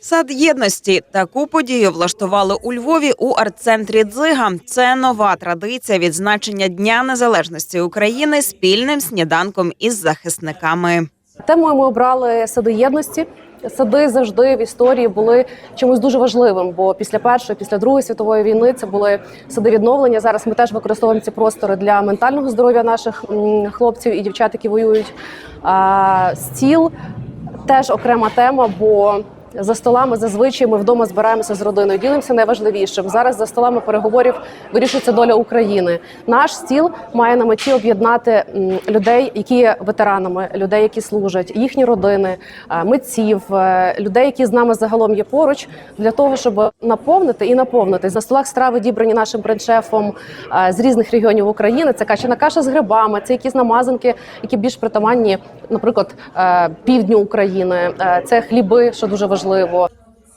Сад єдності таку подію влаштували у Львові у арт-центрі Дзига. Це нова традиція відзначення Дня Незалежності України спільним сніданком із захисниками. Темою ми обрали сади єдності. Сади завжди в історії були чимось дуже важливим, бо після першої, після другої світової війни це були сади відновлення. Зараз ми теж використовуємо ці простори для ментального здоров'я наших хлопців і дівчат, які воюють. А, стіл теж окрема тема, бо за столами зазвичай ми вдома збираємося з родиною, ділимося найважливішим. Зараз за столами переговорів вирішується доля України. Наш стіл має на меті об'єднати людей, які є ветеранами, людей, які служать, їхні родини, е, митців, е, людей, які з нами загалом є поруч, для того, щоб наповнити і наповнити. За столах страви дібрані нашим брендшефом е, з різних регіонів України. Це качана каша з грибами, це якісь намазанки, які більш притаманні, наприклад, півдню України. Це хліби, що дуже важливо.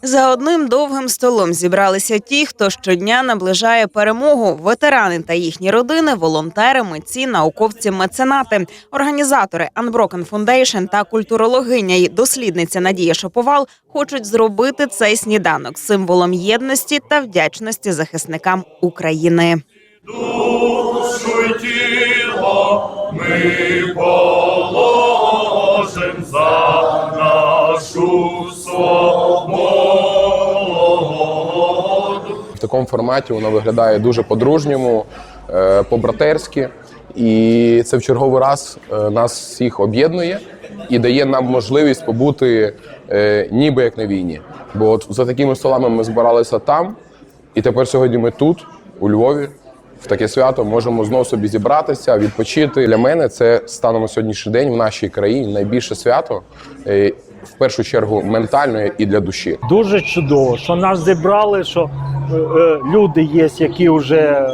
За одним довгим столом зібралися ті, хто щодня наближає перемогу. Ветерани та їхні родини, волонтери, митці, науковці, меценати, організатори Unbroken Foundation та культурологиня й дослідниця Надія Шоповал хочуть зробити цей сніданок символом єдності та вдячності захисникам України. душу й тіло ми положим за. В такому форматі воно виглядає дуже по-дружньому, е, по-братерськи. І це в черговий раз е, нас всіх об'єднує і дає нам можливість побути е, ніби як на війні. Бо от за такими столами ми збиралися там, і тепер сьогодні ми тут, у Львові, в таке свято можемо знову собі зібратися, відпочити. Для мене це станом на сьогоднішній день в нашій країні найбільше свято, е, в першу чергу ментально і для душі. Дуже чудово, що нас зібрали, що е, е, люди є, які вже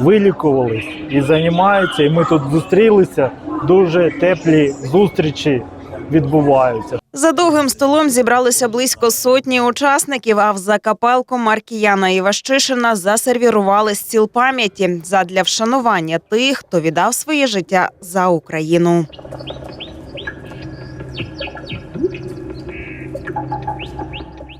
вилікувались і займаються, і ми тут зустрілися. Дуже теплі зустрічі відбуваються. За довгим столом зібралися близько сотні учасників. А в закапелку Маркіяна Іващишина засервірували стіл пам'яті задля вшанування тих, хто віддав своє життя за Україну.